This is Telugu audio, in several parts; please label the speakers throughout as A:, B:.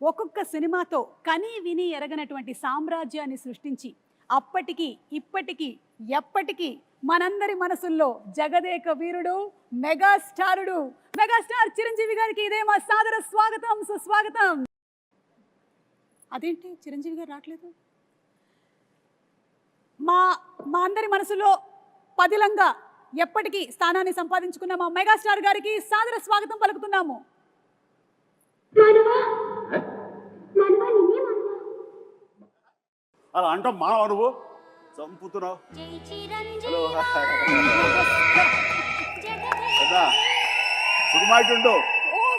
A: ఒక్కొక్క సినిమాతో కని విని ఎరగనటువంటి సామ్రాజ్యాన్ని సృష్టించి అప్పటికి ఇప్పటికీ ఎప్పటికీ మనందరి మనసుల్లో జగదేక వీరుడు మెగాస్టారుడు. మెగాస్టార్ చిరంజీవి గారికి ఇదే మా సాదర స్వాగతం సుస్వాగతం. అదేంటి? చిరంజీవి గారు రావట్లేదు? మా మా అందరి మనసులో పదిలంగా ఎప్పటికీ స్థానాన్ని సంపాదించుకున్న మా మెగాస్టార్ గారికి సాదర స్వాగతం పలుకుతున్నాము.
B: అలా అంటాం మానవ నువ్వు? చంపుతున్నావు. హలో.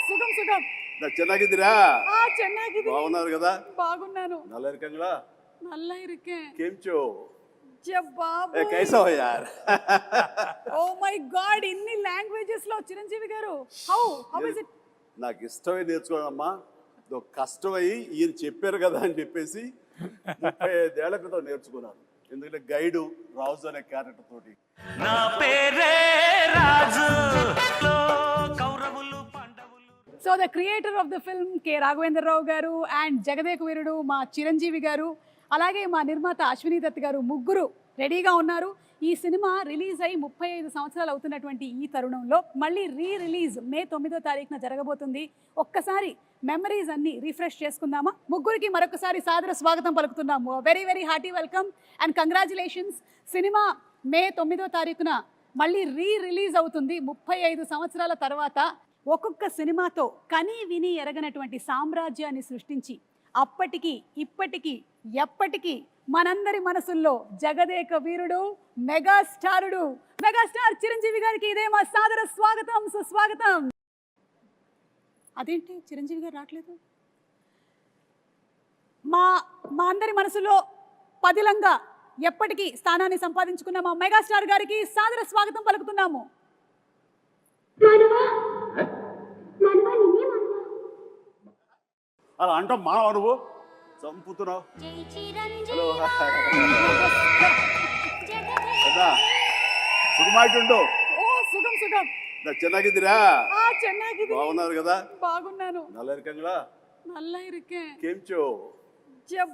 A: సుఖం సుఖం.
B: బాగున్నారు కదా?
A: బాగున్నాను.
B: నల్ల ఇరుకంగా
A: నల్ల ఇరుకే
B: కేంచో యార్
A: ఓ మై ఇన్ని లాంగ్వేజెస్లో చిరంజీవి గారు. హౌ హౌ
B: నాకు ఇష్టమే నేర్చుకోవడం అమ్మా. కష్టమై ఈయన చెప్పారు కదా అని చెప్పేసి ముప్పై ఐదేళ్ళ క్రితం నేర్చుకున్నాను. ఎందుకంటే గైడు రాజు అనే క్యారెక్టర్ తోటి.
C: నా పేరే రాజు. లో కౌరవులు పాండవులు.
A: So the creator of the film K Raghavendra Rao garu and Jagadeka వీరుడు మా చిరంజీవి గారు అలాగే మా నిర్మాత అశ్విని దత్ గారు ముగ్గురు రెడీగా ఉన్నారు. ఈ సినిమా రిలీజ్ అయి ముప్పై ఐదు సంవత్సరాలు అవుతున్నటువంటి ఈ తరుణంలో మళ్ళీ రీ రిలీజ్ మే తొమ్మిదో తారీఖున జరగబోతుంది. ఒక్కసారి మెమరీస్ అన్ని రిఫ్రెష్ చేసుకుందామా? ముగ్గురికి మరొకసారి సాదర స్వాగతం పలుకుతున్నాము. Very very hearty welcome and congratulations cinema May తొమ్మిదో తారీఖున మళ్ళీ రీ రిలీజ్ అవుతుంది ముప్పై ఐదు సంవత్సరాల తర్వాత. ఒక్కొక్క సినిమాతో కని విని ఎరగనటువంటి సామ్రాజ్యాన్ని సృష్టించి అప్పటికి ఇప్పటికీ ఎప్పటికీ మనందరి మనసుల్లో జగదేక వీరుడు మెగాస్టారుడు. మెగాస్టార్ చిరంజీవి గారికి ఇదే మా సాదర స్వాగతం సుస్వాగతం. అదేంటి? చిరంజీవి గారు రావట్లేదు? మా మా అందరి మనసులో పదిలంగా ఎప్పటికీ స్థానాన్ని సంపాదించుకున్న మా మెగాస్టార్ గారికి సాదర స్వాగతం పలుకుతున్నాము.
B: అలా అంటాం మానవ నువ్వు? చంపుతున్నావు హలో కదా సుఖమాయిటుండు
A: ఓ సుఖం సుఖం
B: ಚೆನ್ನಾಗಿದ್ದೀರಾ
A: ఆ చెన్నైకి
B: బాగున్నారు కదా
A: బాగున్నాను
B: నల్ల ఇరకంగా
A: నల్ల ఇరుకే
B: కేంచో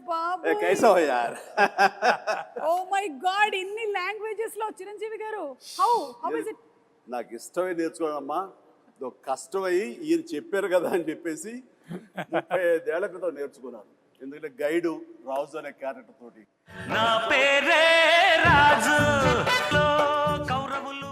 A: బాబు
B: ఏ కైసా హో యార్
A: ఓ మై గాడ్ ఇన్ని లాంగ్వేజెస్ లో చిరంజీవి గారు హౌ హౌ ఇస్ ఇట్
B: నాకు ఇష్టమై నేర్చుకోనమ్మా ఇదో కష్టమై ఈయన చెప్పారు కదా అని చెప్పేసి ముప్పై ఐదేళ్ల క్రితం నేర్చుకున్నాను ఎందుకంటే గైడు రాజు అనే క్యారెక్టర్ తోటి.
C: నా పేరే రాజు. కౌరవులు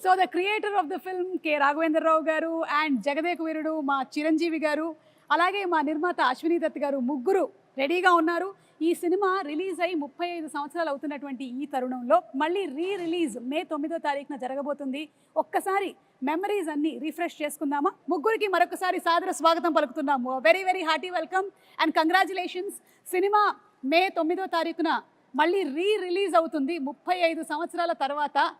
C: so
A: the creator of the film K Raghavendra Rao garu and Jagadeka వీరుడు మా చిరంజీవి గారు అలాగే మా నిర్మాత అశ్విని దత్ గారు ముగ్గురు రెడీగా ఉన్నారు. ఈ సినిమా రిలీజ్ అయి ముప్పై ఐదు సంవత్సరాలు అవుతున్నటువంటి ఈ తరుణంలో మళ్ళీ రీ రిలీజ్ మే తొమ్మిదో తారీఖున జరగబోతుంది. ఒక్కసారి మెమరీస్ అన్ని రిఫ్రెష్ చేసుకుందామా? ముగ్గురికి మరొకసారి సాదర స్వాగతం పలుకుతున్నాము. Very very hearty welcome and congratulations. Cinema May తొమ్మిదో తారీఖున మళ్ళీ రీ రిలీజ్ అవుతుంది ముప్పై ఐదు సంవత్సరాల తర్వాత.